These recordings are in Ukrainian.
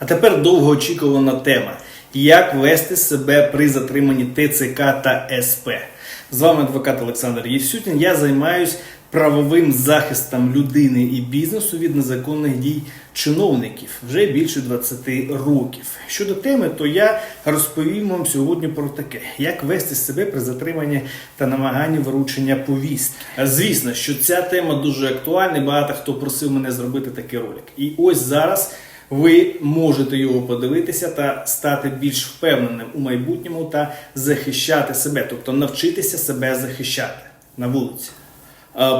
А тепер довгоочікувана тема: як вести себе при затриманні ТЦК та СП. З вами адвокат Олександр Євсютін. Я займаюсь правовим захистом людини і бізнесу від незаконних дій чиновників вже більше 20 років. Щодо теми, то я розповім вам сьогодні про таке: як вести себе при затриманні та намаганні вручення повістки. Звісно, що ця тема дуже актуальна. Багато хто просив мене зробити такий ролик. І ось зараз. Ви можете його подивитися та стати більш впевненим у майбутньому та захищати себе, тобто навчитися себе захищати на вулиці.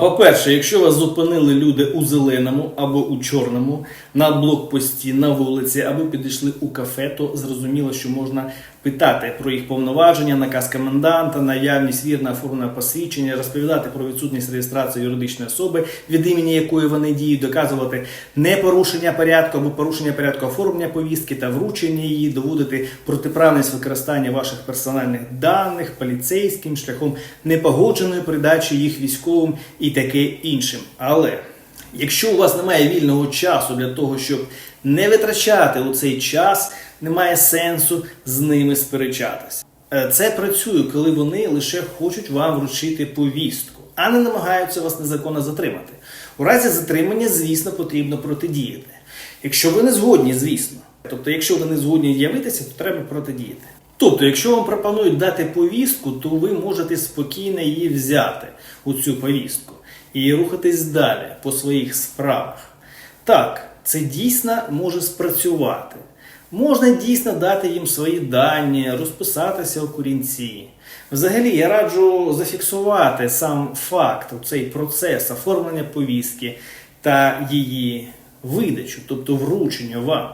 По-перше, якщо вас зупинили люди у зеленому або у чорному на блокпості, на вулиці або підійшли у кафе, то зрозуміло, що можна питати про їх повноваження, наказ коменданта, наявність вірно оформленого посвідчення, розповідати про відсутність реєстрації юридичної особи, від імені якої вони діють, доказувати непорушення порядку або порушення порядку оформлення повістки та вручення її, доводити протиправність використання ваших персональних даних поліцейським шляхом непогодженої передачі їх військовим і таке іншим. Але якщо у вас немає вільного часу для того, щоб не витрачати у цей час, немає сенсу з ними сперечатися. Е, Це працює, коли вони лише хочуть вам вручити повістку, а не намагаються вас незаконно затримати. У разі затримання, звісно, потрібно протидіяти. Якщо ви не згодні, звісно. Тобто, якщо ви не згодні з'явитися, то треба протидіяти. Тобто, якщо вам пропонують дати повістку, то ви можете спокійно її взяти у цю повістку і рухатись далі по своїх справах. Так, це дійсно може спрацювати. Можна дійсно дати їм свої дані, розписатися у корінці. Взагалі, я раджу зафіксувати сам факт, цей процес оформлення повістки та її видачу, тобто вручення вам.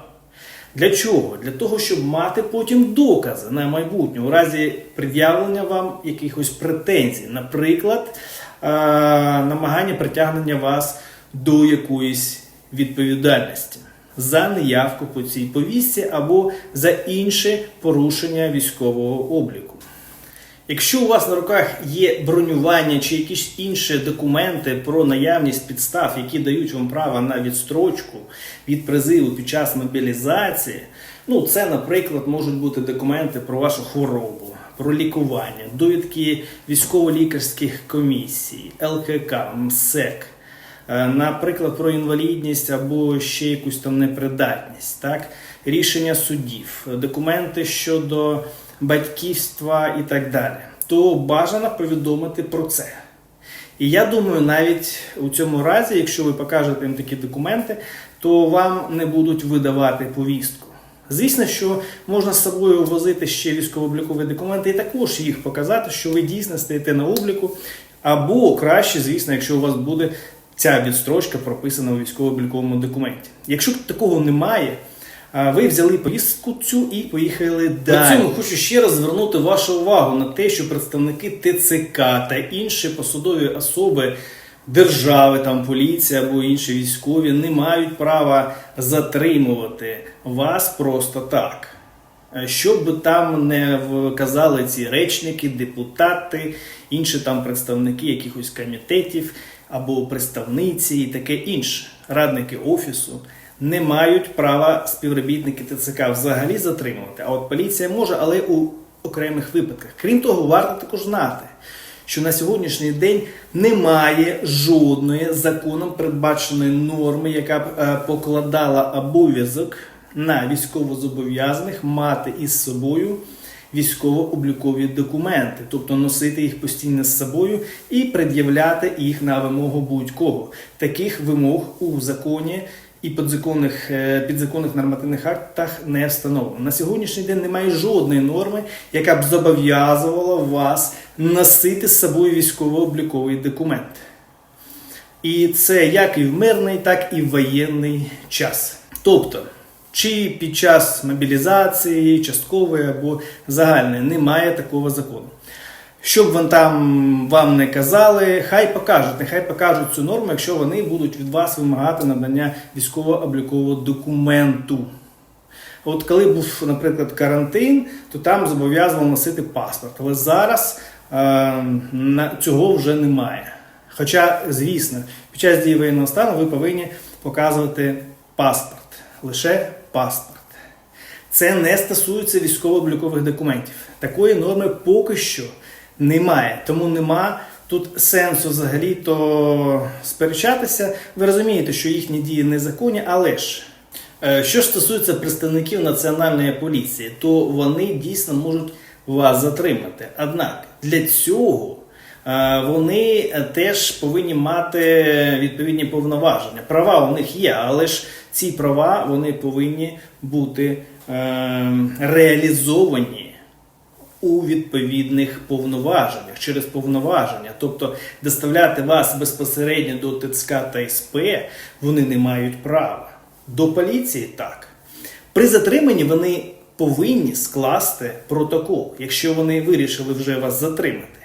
Для чого? Для того, щоб мати потім докази на майбутнє у разі пред'явлення вам якихось претензій, наприклад, намагання притягнення вас до якоїсь відповідальності за неявку по цій повістці або за інше порушення військового обліку. Якщо у вас на руках є бронювання чи якісь інші документи про наявність підстав, які дають вам право на відстрочку від призиву під час мобілізації, ну це, наприклад, можуть бути документи про вашу хворобу, про лікування, довідки військово-лікарських комісій, ЛКК, МСЕК, наприклад, про інвалідність або ще якусь там непридатність, так? рішення судів, документи щодо батьківства і так далі, то бажано повідомити про це. І я думаю, навіть у цьому разі, якщо ви покажете їм такі документи, то вам не будуть видавати повістку. Звісно, що можна з собою возити ще військово-облікові документи і також їх показати, що ви дійсно стоїте на обліку, або краще, звісно, якщо у вас буде ця відстрочка прописана у військово-обліковому документі. Якщо такого немає, ви взяли повістку цю і поїхали далі. При цьому хочу ще раз звернути вашу увагу на те, що представники ТЦК та інші посадові особи держави, там поліція або інші військові не мають права затримувати вас просто так. Е, Що би там не вказали ці речники, депутати, інші там представники якихось комітетів або представниці і таке інше, радники офісу не мають права співробітники ТЦК взагалі затримувати. А от поліція може, але у окремих випадках. Крім того, варто також знати, що на сьогоднішній день немає жодної законом передбаченої норми, яка б е, покладала обов'язок на військовозобов'язаних мати із собою військово-облікові документи, тобто носити їх постійно з собою і пред'являти їх на вимогу будь-кого. Таких вимог у законі і підзаконних, е, підзаконних нормативних актах не встановлено. На сьогоднішній день немає жодної норми, яка б зобов'язувала вас носити з собою військово-обліковий документ. І це як і в мирний, так і в воєнний час. Тобто, чи під час мобілізації, часткової або загальної, немає такого закону. Щоб вони там вам не казали, хай покажуть, нехай покажуть цю норму, якщо вони будуть від вас вимагати надання військово-облікового документу. От коли був, наприклад, карантин, то там зобов'язано носити паспорт. Але зараз е, цього вже немає. Хоча, звісно, під час дії воєнного стану ви повинні показувати паспорт, лише паспорт. Це не стосується військово-облікових документів. Такої норми поки що немає. Тому нема тут сенсу взагалі то сперечатися. Ви розумієте, що їхні дії незаконні, але ж. е, Що стосується представників національної поліції, то вони дійсно можуть вас затримати. Однак для цього вони е, теж повинні мати відповідні повноваження. Права у них є, але ж ці права вони повинні бути е, реалізовані у відповідних повноваженнях через повноваження, тобто доставляти вас безпосередньо до ТЦК та СП вони не мають права. До поліції так. При затриманні вони повинні скласти протокол, якщо вони вирішили вже вас затримати.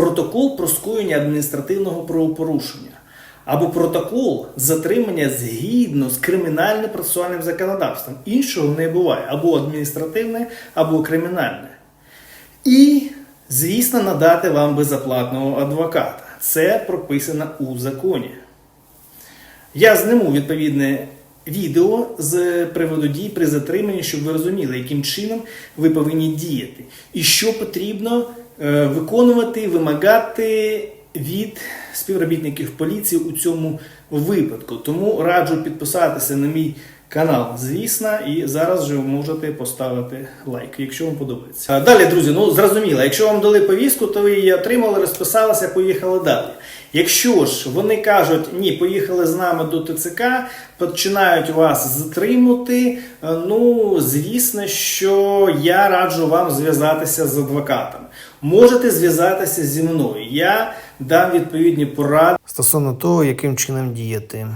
Протокол про скоєння адміністративного правопорушення або протокол затримання згідно з кримінально-процесуальним законодавством. Іншого не буває або адміністративне, або кримінальне. І, звісно, надати вам безоплатного адвоката. Це прописано у законі. Я зниму відповідне відео з приводу дій при затриманні, щоб ви розуміли, яким чином ви повинні діяти. І що потрібно виконувати, вимагати від співробітників поліції у цьому випадку. Тому раджу підписатися на мій канал, звісно, і зараз же ви можете поставити лайк, якщо вам подобається. Далі, друзі, ну зрозуміло, якщо вам дали повістку, то ви її отримали, розписалися, поїхали далі. Якщо ж вони кажуть, ні, поїхали з нами до ТЦК, починають вас затримати, е, ну звісно, що я раджу вам зв'язатися з адвокатом. Можете зв'язатися зі мною. Я дам відповідні поради. стосовно того, яким чином діяти.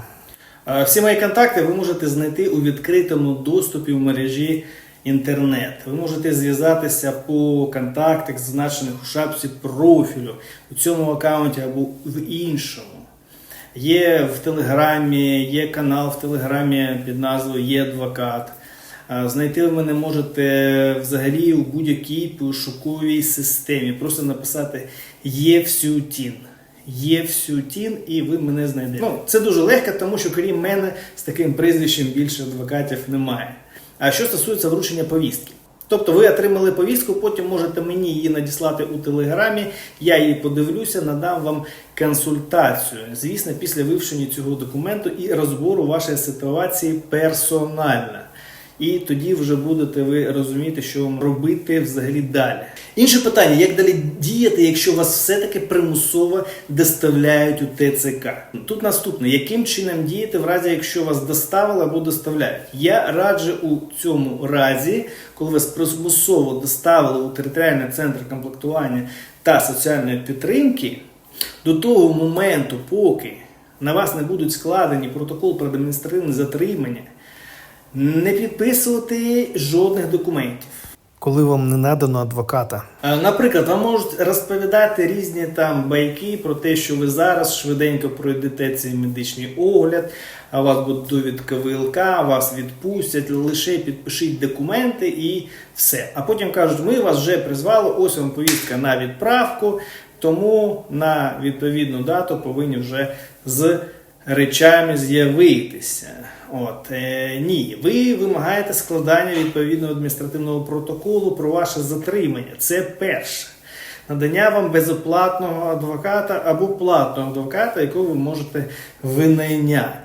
Е, Всі мої контакти ви можете знайти у відкритому доступі в мережі інтернет. Ви можете зв'язатися по контактах, зазначених у шапці профілю у цьому аккаунті або в іншому. Є в Телеграмі, є канал в Телеграмі під назвою Є адвокат. Знайти ви мене можете взагалі у будь-якій пошуковій системі. Просто написати є всютін, і ви мене знайдете. Ну, це дуже легко, тому що крім мене з таким прізвищем більше адвокатів немає. А що стосується вручення повістки? Тобто ви отримали повістку, потім можете мені її надіслати у телеграмі, я її подивлюся, надам вам консультацію. Звісно, після вивчення цього документу і розбору вашої ситуації персонально. І тоді вже будете ви розуміти, що вам робити взагалі далі. Інше питання: як далі діяти, якщо вас все-таки примусово доставляють у ТЦК? Тут наступне: яким чином діяти в разі, якщо вас доставили або доставляють? Я раджу у цьому разі, коли вас примусово доставили у територіальний центр комплектування та соціальної підтримки, до того моменту, поки на вас не будуть складені протокол про адміністративне затримання, не підписувати жодних документів. Коли вам не надано адвоката. Е, Наприклад, вам можуть розповідати різні там байки про те, що ви зараз швиденько пройдете цей медичний огляд, а вас буде довідка ВЛК, вас відпустять, лише підпишіть документи і все. А потім кажуть, ми вас вже призвали, ось вам повістка на відправку, тому на відповідну дату повинні вже з речами з'явитися. От е, ні, ви вимагаєте складання відповідного адміністративного протоколу про ваше затримання. Це перше. Надання вам безоплатного адвоката або платного адвоката, якого ви можете винайняти.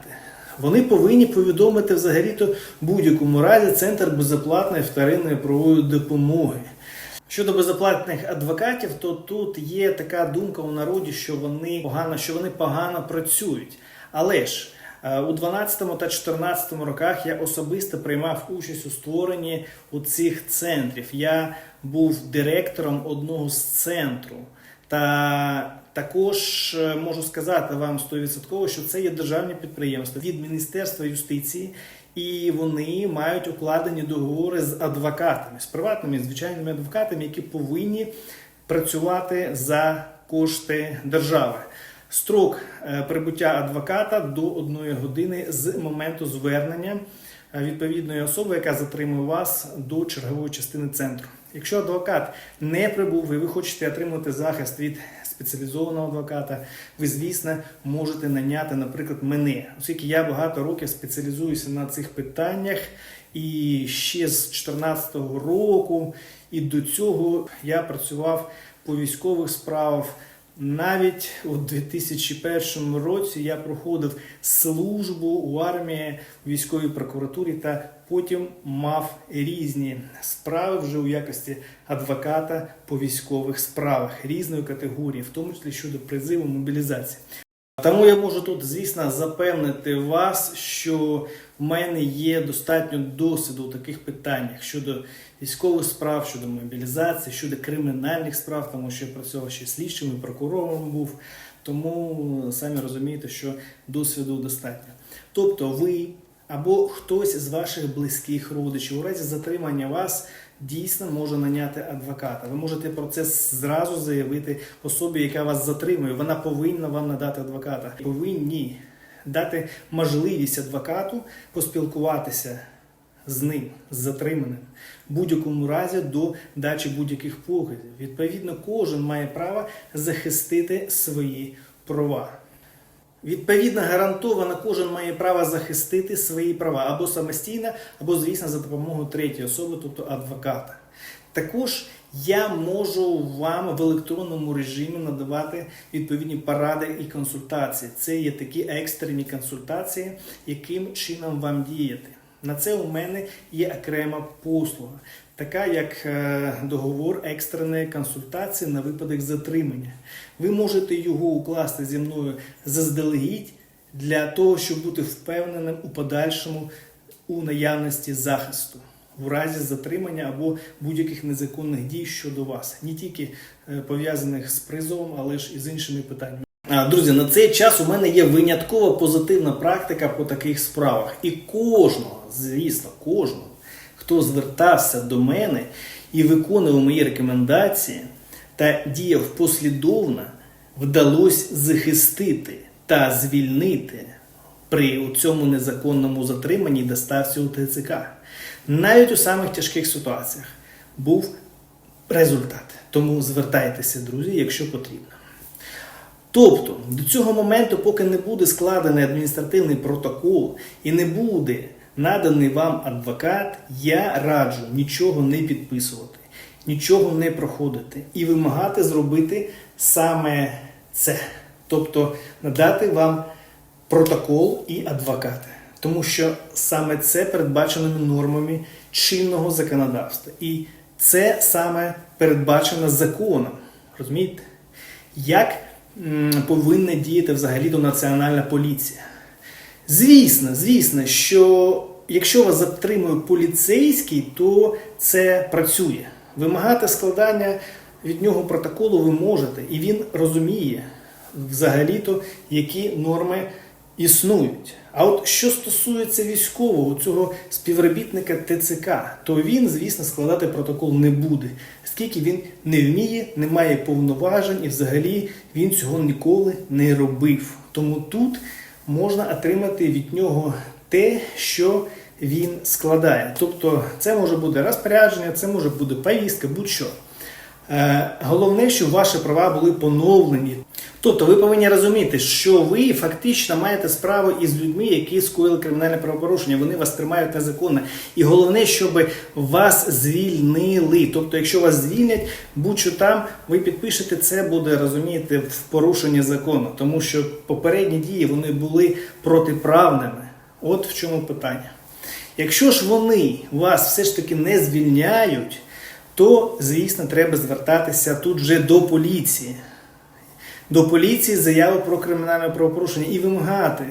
Вони повинні повідомити взагалі-то будь-якому разі центр безоплатної вторинної правової допомоги. Щодо безоплатних адвокатів, то тут є така думка у народі, що вони погано, що вони погано працюють. Але ж е, у 12 та 14 роках я особисто приймав участь у створенні у цих центрів. Я був директором одного з центру. Та також е, можу сказати вам 100%, що це є державне підприємство від Міністерства юстиції, і вони мають укладені договори з адвокатами, з приватними звичайними адвокатами, які повинні працювати за кошти держави. Строк е, прибуття адвоката до одної години з моменту звернення е, відповідної особи, яка затримує вас до чергової частини центру. Якщо адвокат не прибув і ви хочете отримати захист від спеціалізованого адвоката, ви, звісно, можете наняти, наприклад, мене, оскільки я багато років спеціалізуюся на цих питаннях, І ще з 2014 року, і до цього я працював по військових справах. Навіть у 2001 році я проходив службу у армії, військовій прокуратурі та потім мав різні справи вже у якості адвоката по військових справах різної категорії, в тому числі щодо призиву мобілізації. Тому я можу тут, звісно, запевнити вас, що в мене є достатньо досвіду у таких питаннях щодо військових справ, щодо мобілізації, щодо кримінальних справ, тому що я працював ще слідчим і прокурором був. Тому самі розумієте, що досвіду достатньо. Тобто, ви або хтось з ваших близьких родичів у разі затримання вас дійсно може наняти адвоката. Ви можете про це зразу заявити особі, яка вас затримує. Вона повинна вам надати адвоката. Повинні дати можливість адвокату поспілкуватися з ним, з затриманим, в будь-якому разі до дачі будь-яких показів. Відповідно, кожен має право захистити свої права. Відповідно, гарантовано кожен має право захистити свої права або самостійно, або, звісно, за допомогою третьої особи, тобто адвоката. Також я можу вам в електронному режимі надавати відповідні поради і консультації. Це є такі екстрені консультації, яким чином вам діяти. На це у мене є окрема послуга, така як е, договор екстреної консультації на випадок затримання. Ви можете його укласти зі мною заздалегідь для того, щоб бути впевненим у подальшому у наявності захисту в разі затримання або будь-яких незаконних дій щодо вас, не тільки е, пов'язаних з призовом, але ж і з іншими питаннями. Друзі, на цей час у мене є винятково позитивна практика по таких справах. І кожного, звісно, кожного, хто звертався до мене і виконував мої рекомендації та діяв послідовно, вдалося захистити та звільнити при цьому незаконному затриманні доставці у ТЦК. Навіть у самих тяжких ситуаціях був результат. Тому звертайтеся, друзі, якщо потрібно. Тобто, до цього моменту, поки не буде складений адміністративний протокол і не буде наданий вам адвокат, я раджу нічого не підписувати, нічого не проходити і вимагати зробити саме це. Тобто надати вам протокол і адвоката. Тому що саме це передбачено нормами чинного законодавства. І це саме передбачено законом. Розумієте? Як повинна діяти взагалі до Національна поліція? Звісно, звісно, що якщо вас затримує поліцейський, то це працює. Вимагати складання від нього протоколу ви можете, і він розуміє взагалі-то, які норми існують. А от що стосується військового, цього співробітника ТЦК, то він, звісно, складати протокол не буде, оскільки він не вміє, не має повноважень і взагалі він цього ніколи не робив. Тому тут можна отримати від нього те, що він складає. Тобто це може бути розпорядження, це може бути повістка, будь-що. Е, Головне, щоб ваші права були поновлені. Тобто ви повинні розуміти, що ви фактично маєте справу із людьми, які скоїли кримінальне правопорушення. Вони вас тримають незаконно. І головне, щоб вас звільнили. Тобто, якщо вас звільнять, будь-що там, ви підпишете це, буде розумієте, в порушенні закону, тому що попередні дії вони були протиправними. От в чому питання. Якщо ж вони вас все ж таки не звільняють, то, звісно, треба звертатися тут вже до поліції. До поліції з заявою про кримінальне правопорушення і вимагати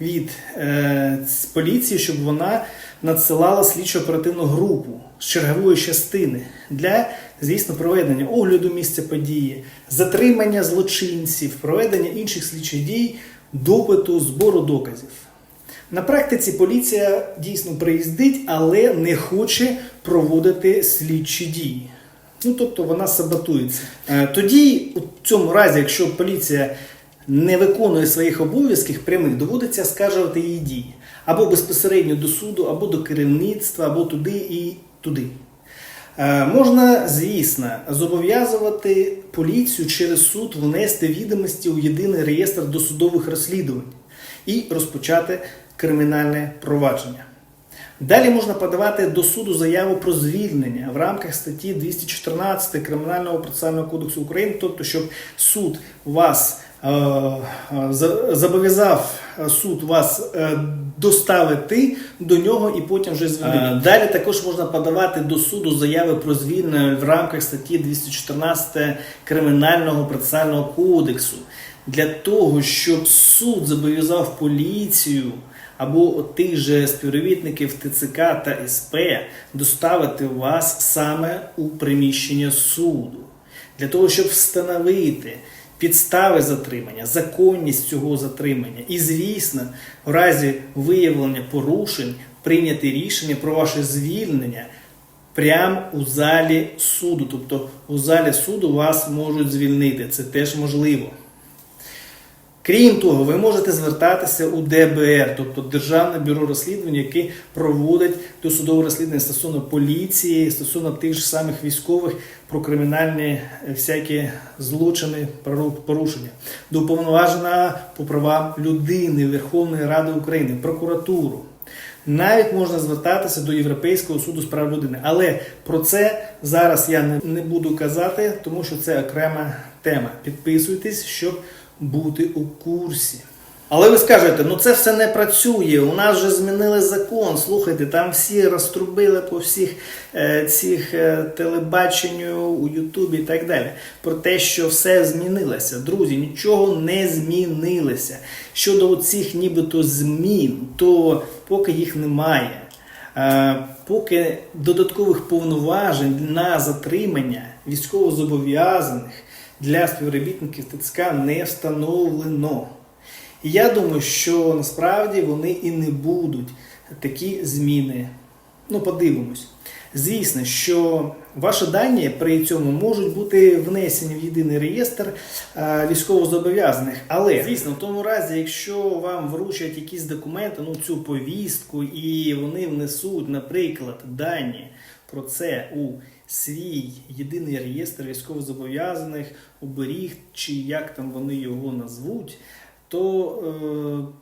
від е, поліції, щоб вона надсилала слідчо оперативну групу з чергової частини для, звісно, проведення огляду місця події, затримання злочинців, проведення інших слідчих дій, допиту, збору доказів. На практиці поліція дійсно приїздить, але не хоче проводити слідчі дії. Ну, тобто вона саботується. Е, Тоді, у цьому разі, якщо поліція не виконує своїх обов'язків прямих, доводиться скаржувати її дії або безпосередньо до суду, або до керівництва, або туди і туди. Е, Можна, звісно, зобов'язувати поліцію через суд внести відомості у єдиний реєстр досудових розслідувань і розпочати кримінальне провадження. Далі можна подавати до суду заяву про звільнення в рамках статті 214 Кримінального процесуального кодексу України, тобто, щоб суд вас е, е, зобов'язав е, суд вас е, доставити до нього і потім вже звільнити. Далі також можна подавати до суду заяви про звільнення в рамках статті 214 Кримінального процесуального кодексу для того, щоб суд зобов'язав поліцію або тих же співробітників ТЦК та СП доставити вас саме у приміщення суду для того, щоб встановити підстави затримання, законність цього затримання. І, звісно, в разі виявлення порушень прийняти рішення про ваше звільнення прямо у залі суду. Тобто у залі суду вас можуть звільнити. Це теж можливо. Крім того, ви можете звертатися у ДБР, тобто Державне бюро розслідувань, яке проводить досудове розслідування стосовно поліції, стосовно тих же самих військових про кримінальні е, всякі злочини, пору- порушення, до уповноважена по правам людини Верховної Ради України, прокуратуру. Навіть можна звертатися до Європейського суду з прав людини. Але про це зараз я не буду казати, тому що це окрема тема. Підписуйтесь, щоб бути у курсі. Але ви скажете, ну це все не працює. У нас вже змінили закон. Слухайте, там всі розтрубили по всіх е, цих е, телебаченню у Ютубі і так далі. Про те, що все змінилося. Друзі, нічого не змінилося. Щодо цих нібито змін, то поки їх немає. Е, Поки додаткових повноважень на затримання військовозобов'язаних для співробітників ТЦК не встановлено. І я думаю, що насправді вони і не будуть такі зміни. Ну, подивимось. Звісно, що ваші дані при цьому можуть бути внесені в єдиний реєстр військовозобов'язаних. Але звісно, в тому разі, якщо вам вручать якісь документи, ну цю повістку, і вони внесуть, наприклад, дані про це у свій єдиний реєстр військовозобов'язаних, оберіг, чи як там вони його назвуть, то е,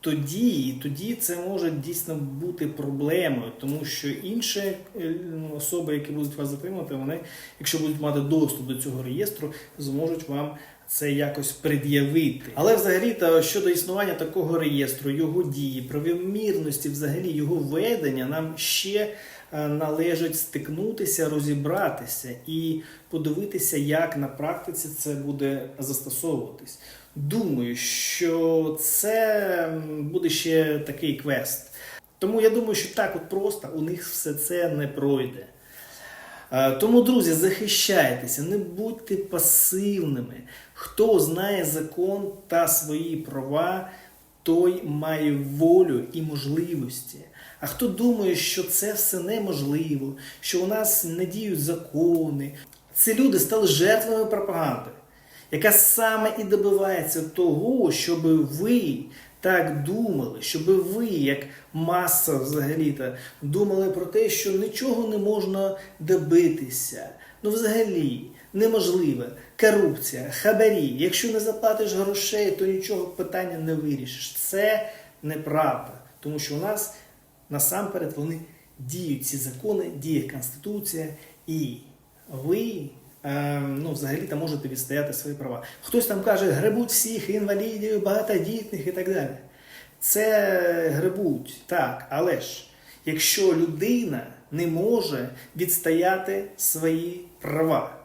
тоді, тоді це може дійсно бути проблемою, тому що інші е, особи, які будуть вас затримувати, вони, якщо будуть мати доступ до цього реєстру, зможуть вам це якось пред'явити. Але взагалі то щодо існування такого реєстру, його дії, правомірності, взагалі його ведення, нам ще належить стикнутися, розібратися і подивитися, як на практиці це буде застосовуватись. Думаю, що це буде ще такий квест. Тому я думаю, що так от просто у них все це не пройде. Е, Тому, друзі, захищайтеся, не будьте пасивними. Хто знає закон та свої права, той має волю і можливості. А хто думає, що це все неможливо, що у нас не діють закони, ці люди стали жертвами пропаганди, яка саме і добивається того, щоб ви так думали, щоб ви, як маса взагалі-то, думали про те, що нічого не можна добитися. Ну, взагалі, неможливо. Корупція, хабарі. Якщо не заплатиш грошей, то нічого питання не вирішиш. Це неправда. Тому що у нас насамперед вони діють ці закони, діє Конституція, і ви. е, Ну, взагалі-то можете відстояти свої права. Хтось там каже, гребуть всіх інвалідів, багатодітних і так далі. Це гребуть, так, але ж якщо людина не може відстояти свої права,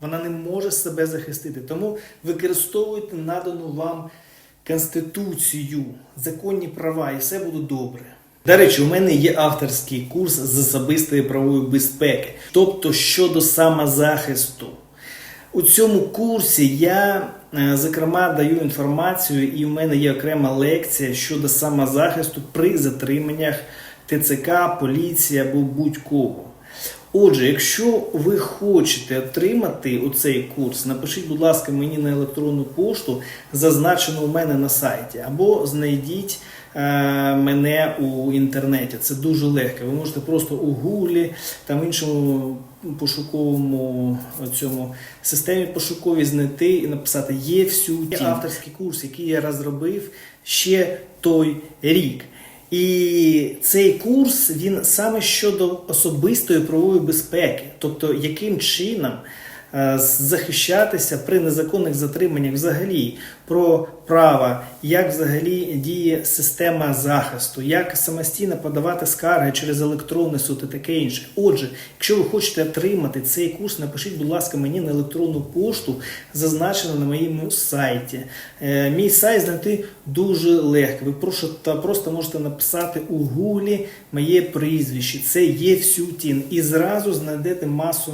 вона не може себе захистити. Тому використовуйте надану вам Конституцію, законні права, і все буде добре. До речі, у мене є авторський курс з особистої правової безпеки, тобто щодо самозахисту. У цьому курсі я, е, зокрема, даю інформацію, і в мене є окрема лекція щодо самозахисту при затриманнях ТЦК, поліції або будь-кого. Отже, якщо ви хочете отримати оцей курс, напишіть, будь ласка, мені на електронну пошту, зазначену у мене на сайті, або знайдіть мене у інтернеті. Це дуже легко. Ви можете просто у Гуглі, там іншому пошуковому цьому системі пошуковій знайти і написати є всю ті авторський курс, який я розробив ще той рік. І цей курс він саме щодо особистої правової безпеки, тобто яким чином е, захищатися при незаконних затриманнях взагалі, про право, як взагалі діє система захисту, як самостійно подавати скарги через електронний суд і таке інше. Отже, якщо ви хочете отримати цей курс, напишіть, будь ласка, мені на електронну пошту, зазначено на моєму сайті. Е, Мій сайт знайти дуже легко. Ви просто, можете написати у гуглі моє прізвище. Це є всютін. І зразу знайдете масу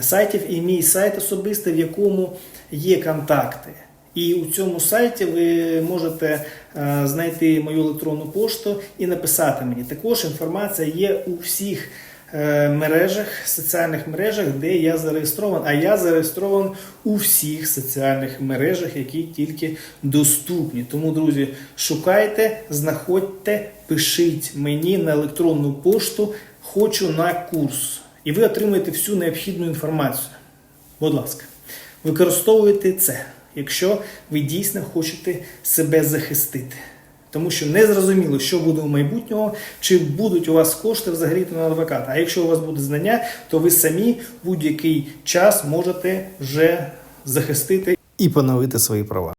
сайтів. І мій сайт особистий, в якому є контакти. І у цьому сайті ви можете е, знайти мою електронну пошту і написати мені. Також інформація є у всіх е, мережах, соціальних мережах, де я зареєстрований. А я зареєстрований у всіх соціальних мережах, які тільки доступні. Тому, друзі, шукайте, знаходьте, пишіть мені на електронну пошту Хочу на курс. І ви отримаєте всю необхідну інформацію. Будь ласка, використовуйте це, якщо ви дійсно хочете себе захистити. Тому що не зрозуміло, що буде у майбутнього, чи будуть у вас кошти взагалі на адвоката. А якщо у вас буде знання, то ви самі будь-який час можете вже захистити І поновити свої права.